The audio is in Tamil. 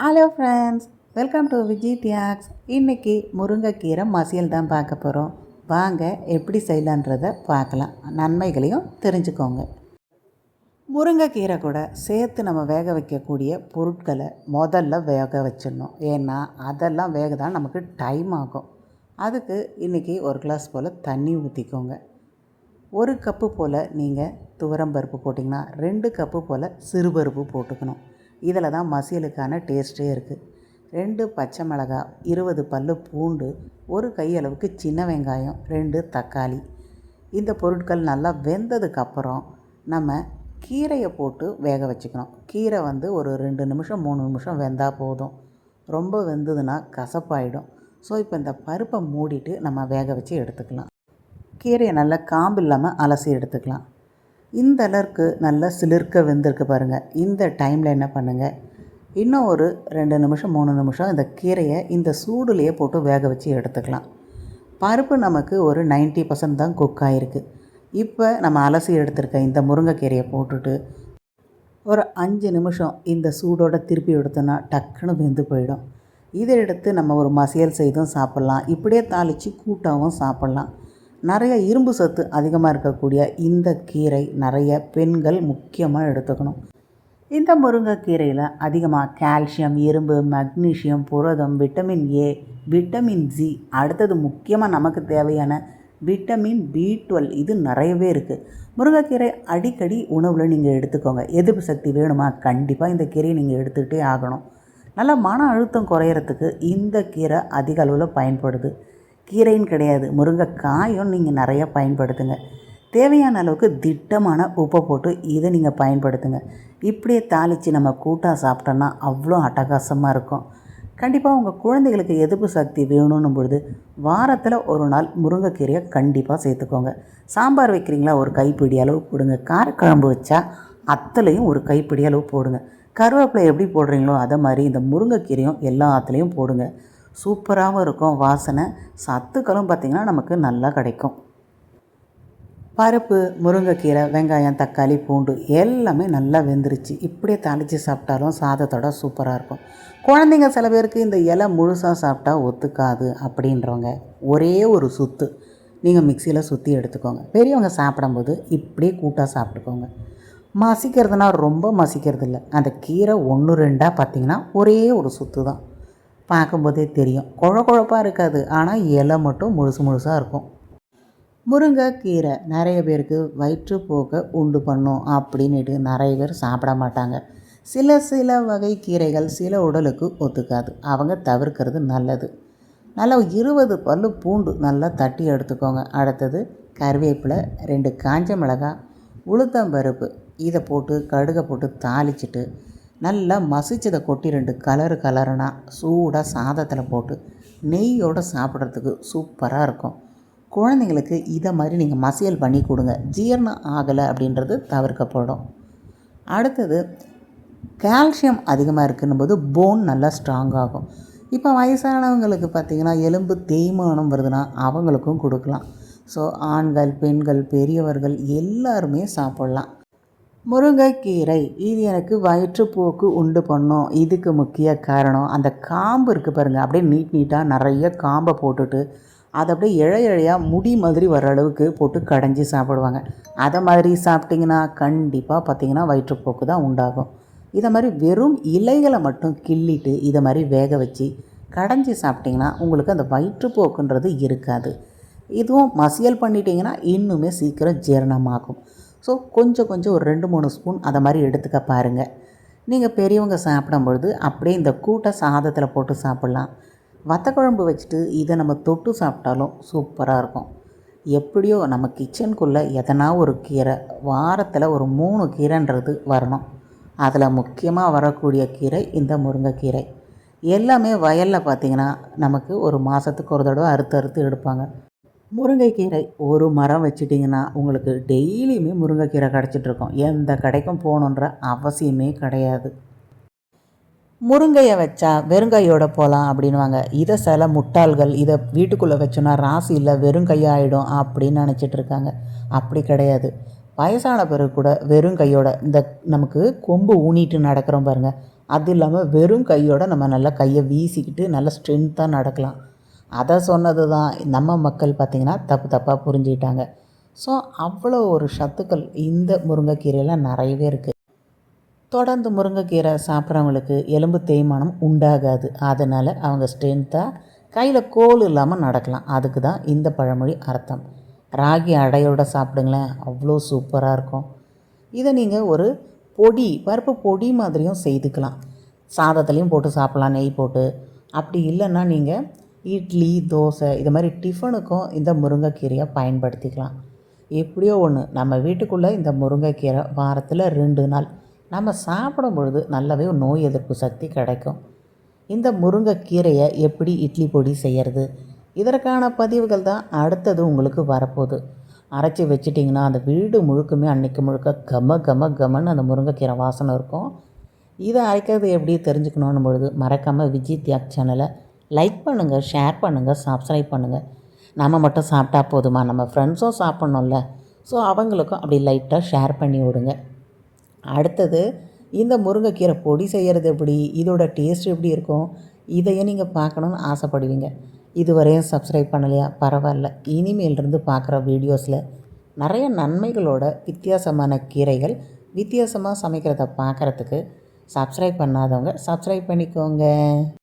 Hello friends welcome to Viji Thiyags இன்றைக்கி முருங்கைக்கீரை மசியல் தான் பார்க்க போகிறோம் வாங்க எப்படி செய்யலான்றதை பார்க்கலாம். நன்மைகளையும் தெரிஞ்சுக்கோங்க. முருங்கைக்கீரை கூட சேர்த்து நம்ம வேக வைக்கக்கூடிய பொருட்களை முதல்ல வேக வச்சிடணும். ஏன்னா அதெல்லாம் வேக தான் நமக்கு டைம் ஆகும். அதுக்கு இன்றைக்கி ஒரு கிளாஸ் போல் தண்ணி ஊற்றிக்கோங்க ஒரு கப்பு போல் நீங்கள் துவரம் பருப்பு போட்டிங்கன்னா ரெண்டு கப்பு போல் சிறுபருப்பு போட்டுக்கணும். இதில் தான் மசியலுக்கான டேஸ்ட்டே இருக்குது. ரெண்டு பச்சை மிளகாய் இருபது பல் பூண்டு ஒரு கையளவுக்கு சின்ன வெங்காயம் ரெண்டு தக்காளி. இந்த பொருட்கள் நல்லா வெந்ததுக்கப்புறம் நம்ம கீரையை போட்டு வேக வச்சுக்கணும். கீரை வந்து ஒரு ரெண்டு நிமிஷம் மூணு நிமிஷம் வெந்தால் போதும். ரொம்ப வெந்ததுன்னா கசப்பாயிடும். ஸோ இப்போ இந்த பருப்பை மூடிட்டு நம்ம வேக வச்சு எடுத்துக்கலாம். கீரையை நல்லா காம்பு இல்லாமல் அலசி எடுத்துக்கலாம். இந்த அளவுக்கு நல்லா சிலிர்க்க வெந்திருக்கு பாருங்கள் இந்த டைமில் என்ன பண்ணுங்கள் இன்னும் ஒரு ரெண்டு நிமிஷம் மூணு நிமிஷம் இந்த கீரையை இந்த சூடுலேயே போட்டு வேக வச்சு எடுத்துக்கலாம். பருப்பு நமக்கு ஒரு 90% பர்சன்ட் தான் குக் ஆகிருக்கு இப்போ நம்ம அலசி எடுத்திருக்க இந்த முருங்கைக்கீரையை போட்டுட்டு ஒரு அஞ்சு நிமிஷம் இந்த சூடோட திருப்பி எடுத்தோன்னா டக்குன்னு வெந்து போயிடும். இதை எடுத்து நம்ம ஒரு மசியல் செய்தும் சாப்பிட்லாம். இப்படியே தாளித்து கூட்டாகவும் சாப்பிட்லாம். நிறைய இரும்பு சத்து அதிகமாக இருக்கக்கூடிய இந்த கீரை நிறைய பெண்கள் முக்கியமாக எடுத்துக்கணும். இந்த முருங்கைக்கீரையில் அதிகமாக கால்சியம் இரும்பு மக்னீஷியம் புரதம் விட்டமின் ஏ விட்டமின் ஜி அடுத்தது முக்கியமாக நமக்கு தேவையான விட்டமின் பி டுவெல் இது நிறையவே இருக்குது முருங்கைக்கீரை அடிக்கடி உணவில் நீங்கள் எடுத்துக்கோங்க. எதிர்ப்பு சக்தி வேணுமா? கண்டிப்பாக இந்த கீரையை நீங்கள் எடுத்துக்கிட்டே ஆகணும். நல்லா மன அழுத்தம் குறையிறதுக்கு இந்த கீரை அதிக அளவில் பயன்படுது. கீரைன்னு கிடையாது. முருங்கைக்காயும் நீங்கள் நிறையா பயன்படுத்துங்க. தேவையான அளவுக்கு திட்டமான உப்பை போட்டு இதை நீங்கள் பயன்படுத்துங்க. இப்படியே தாளித்து நம்ம கூட்டாக சாப்பிட்டோன்னா அவ்வளோ அட்டகாசமாக இருக்கும். கண்டிப்பாக உங்கள் குழந்தைகளுக்கு எதிர்ப்பு சக்தி வேணும்னும் பொழுது வாரத்தில் ஒரு நாள் முருங்கைக்கீரையை கண்டிப்பாக சேர்த்துக்கோங்க. சாம்பார் வைக்கிறீங்களா? ஒரு கைப்பிடி அளவு போடுங்க. காரக்குழம்பு வச்சா அத்தலையும் ஒரு கைப்பிடி அளவு போடுங்க. கருவேப்பிலை எப்படி போடுறீங்களோ அதை மாதிரி இந்த முருங்கைக்கீரையும் எல்லாத்துலேயும் போடுங்க. சூப்பராகவும் இருக்கும். வாசனை சத்துக்களும் பார்த்திங்கன்னா நமக்கு நல்லா கிடைக்கும். பருப்பு முருங்கைக்கீரை வெங்காயம் தக்காளி பூண்டு எல்லாமே நல்லா வெந்துருச்சு. இப்படியே தாளித்து சாப்பிட்டாலும் சாதத்தோட சூப்பராக இருக்கும். குழந்தைங்க சில பேருக்கு இந்த இலை முழுசாக சாப்பிட்டா ஒத்துக்காது அப்படின்றவங்க. ஒரே ஒரு சுத்து. நீங்கள் மிக்சியில் சுற்றி எடுத்துக்கோங்க. பெரியவங்க சாப்பிடும்போது இப்படியே கூட்டாக சாப்பிட்டுக்கோங்க. மசிக்கிறதுனா ரொம்ப மசிக்கிறது இல்லை அந்த கீரை ஒன்று ரெண்டாக பார்த்திங்கன்னா ஒரே ஒரு சுத்து தான் பார்க்கும்போதே தெரியும். குழ குழப்பாக இருக்காது. ஆனால் இலை மட்டும் முழுசு முழுசாக இருக்கும். முருங்கைக்கீரை நிறைய பேருக்கு வயிற்றுப்போக்கை உண்டு பண்ணும் அப்படின்னுட்டு நிறைய பேர் சாப்பிட மாட்டாங்க. சில சில வகை கீரைகள் சில உடலுக்கு ஒத்துக்காது. அவங்க தவிர்க்கிறது நல்லது. நல்லா இருபது பல் பூண்டு நல்லா தட்டி எடுத்துக்கோங்க. அடுத்தது கருவேப்பிலை ரெண்டு காஞ்ச மிளகாய் உளுத்தம்பருப்பு இதை போட்டு கடுகை போட்டு தாளிச்சிட்டு நல்லா மசிச்சதை கொட்டி ரெண்டு கலரு கலருனா சூடாக சாதத்தில் போட்டு நெய்யோடு சாப்பிட்றதுக்கு சூப்பராக இருக்கும். குழந்தைங்களுக்கு இதை மாதிரி நீங்கள் மசியல் பண்ணி கொடுங்க. ஜீரணம் ஆகலை அப்படின்றது தவிர்க்கப்படும். அடுத்தது கால்சியம் அதிகமாக இருக்குன்னும் போது போன் நல்லா ஸ்ட்ராங் ஆகும். இப்போ வயசானவங்களுக்கு பார்த்திங்கன்னா எலும்பு தேய்மானம் வருதுன்னா அவங்களுக்கும் கொடுக்கலாம். ஸோ ஆண்கள் பெண்கள் பெரியவர்கள் எல்லாருமே சாப்பிட்லாம். முருங்கைக்கீரை. இது எனக்கு வயிற்றுப்போக்கு உண்டு பண்ணும். இதுக்கு முக்கிய காரணம் அந்த காம்பு இருக்குது பாருங்கள் அப்படியே நீட் நீட்டாக நிறைய காம்பை போட்டுட்டு அதை அப்படியே இழை இழையாக முடி மாதிரி வர அளவுக்கு போட்டு கடைஞ்சி சாப்பிடுவாங்க. அதை மாதிரி சாப்பிட்டிங்கன்னா கண்டிப்பாக பார்த்திங்கன்னா வயிற்றுப்போக்கு தான் உண்டாகும். இதை மாதிரி வெறும் இலைகளை மட்டும் கிள்ளிட்டு இதை மாதிரி வேக வச்சு கடைஞ்சி சாப்பிட்டிங்கன்னா உங்களுக்கு அந்த வயிற்றுப்போக்குன்றது இருக்காது. இதுவும் மசியல் பண்ணிட்டீங்கன்னா இன்னுமே சீக்கிரம் ஜீரணமாகும். ஸோ கொஞ்சம் கொஞ்சம் ஒரு ரெண்டு மூணு ஸ்பூன் அதை மாதிரி எடுத்துக்க பாருங்கள் நீங்கள் பெரியவங்க சாப்பிடும்பொழுது அப்படியே இந்த கூட்டை சாதத்தில் போட்டு சாப்பிட்லாம். வத்த குழம்பு வச்சுட்டு இதை நம்ம தொட்டு சாப்பிட்டாலும் சூப்பராக இருக்கும். எப்படியோ நம்ம கிச்சனுக்குள்ளே எதனா ஒரு கீரை வாரத்தில் ஒரு மூணு கீரைன்றது வரணும். அதில் முக்கியமாக வரக்கூடிய கீரை இந்த முருங்கைக்கீரை. எல்லாமே வயலில் பார்த்திங்கன்னா நமக்கு ஒரு மாதத்துக்கு ஒரு தடவை அறுத்து அறுத்து எடுப்பாங்க. முருங்கைக்கீரை ஒரு மரம் வச்சிட்டிங்கன்னா உங்களுக்கு டெய்லியுமே முருங்கைக்கீரை கிடச்சிட்ருக்கோம். எந்த கடைக்கும் போகணுன்ற அவசியமே கிடையாது. முருங்கையை வச்சா வெறுங்கையோட போகலாம் அப்படின்வாங்க இதை சில முட்டாள்கள் இதை வீட்டுக்குள்ளே வச்சோன்னா ராசி இல்லை வெறுங்கையாயிடும் அப்படின்னு நினச்சிட்டு இருக்காங்க அப்படி கிடையாது. வயசான பிறகு கூட வெறும் கையோட இந்த நமக்கு கொம்பு ஊனிட்டு நடக்கிறோம் பாருங்கள் அது இல்லாமல் வெறும் கையோட நம்ம நல்லா கையை வீசிக்கிட்டு நல்லா ஸ்ட்ரென்த்தாக நடக்கலாம். அதை சொன்னது தான் நம்ம மக்கள் பார்த்திங்கன்னா தப்பு தப்பாக புரிஞ்சுக்கிட்டாங்க. ஸோ அவ்வளோ ஒரு சத்துக்கள் இந்த முருங்கைக்கீரையில் நிறையவே இருக்குது தொடர்ந்து முருங்கைக்கீரை சாப்பிட்றவங்களுக்கு எலும்பு தேய்மானம் உண்டாகாது. அதனால் அவங்க ஸ்ட்ரென்த்தாக கையில் கோல் இல்லாமல் நடக்கலாம். அதுக்கு தான் இந்த பழமொழி அர்த்தம். ராகி அடையோட சாப்பிடுங்களேன் அவ்வளோ சூப்பராக இருக்கும். இதை நீங்கள் ஒரு பொடி பருப்பு பொடி மாதிரியும் செய்துக்கலாம். சாதத்துலேயும் போட்டு சாப்பிட்லாம் நெய் போட்டு. அப்படி இல்லைன்னா நீங்கள் இட்லி தோசை இது மாதிரி டிஃபனுக்கும் இந்த முருங்கைக்கீரையை பயன்படுத்திக்கலாம். எப்படியோ ஒன்று நம்ம வீட்டுக்குள்ளே இந்த முருங்கைக்கீரை வாரத்தில் ரெண்டு நாள். நம்ம சாப்பிடும் பொழுது நல்லாவே நோய் எதிர்ப்பு சக்தி கிடைக்கும். இந்த முருங்கைக்கீரையை எப்படி இட்லி பொடி செய்கிறது இதற்கான பதிவுகள் தான் அடுத்தது உங்களுக்கு வரப்போகுது. அரைச்சி வச்சிட்டிங்கன்னா அந்த வீடு முழுக்குமே அன்றைக்கு முழுக்க கம கம கமன்னு அந்த முருங்கைக்கீரை வாசனை இருக்கும். இதை அரைக்கிறது எப்படி தெரிஞ்சுக்கணுன்னும் பொழுது மறக்காமல் விஜய் தியாக் சேனலை லைக் பண்ணுங்கள் ஷேர் பண்ணுங்கள் சப்ஸ்கிரைப் பண்ணுங்கள் நம்ம மட்டும் சாப்பிட்டா போதுமா? நம்ம ஃப்ரெண்ட்ஸும் சாப்பிட்ணும்ல. ஸோ அவங்களுக்கும் அப்படி லைட்டாக ஷேர் பண்ணி விடுங்க. அடுத்தது இந்த முருங்கைக்கீரை பொடி செய்கிறது எப்படி? இதோட டேஸ்ட் எப்படி இருக்கும்? இதையும் நீங்கள் பார்க்கணுன்னு ஆசைப்படுவீங்க. இதுவரையும் சப்ஸ்கிரைப் பண்ணலையா? பரவாயில்ல. இனிமேலிருந்து பார்க்குற வீடியோஸில் நிறைய நன்மைகளோட வித்தியாசமான கீரைகள் வித்தியாசமாக சமைக்கிறத பார்க்குறதுக்கு சப்ஸ்கிரைப் பண்ணாதவங்க சப்ஸ்கிரைப் பண்ணிக்கோங்க.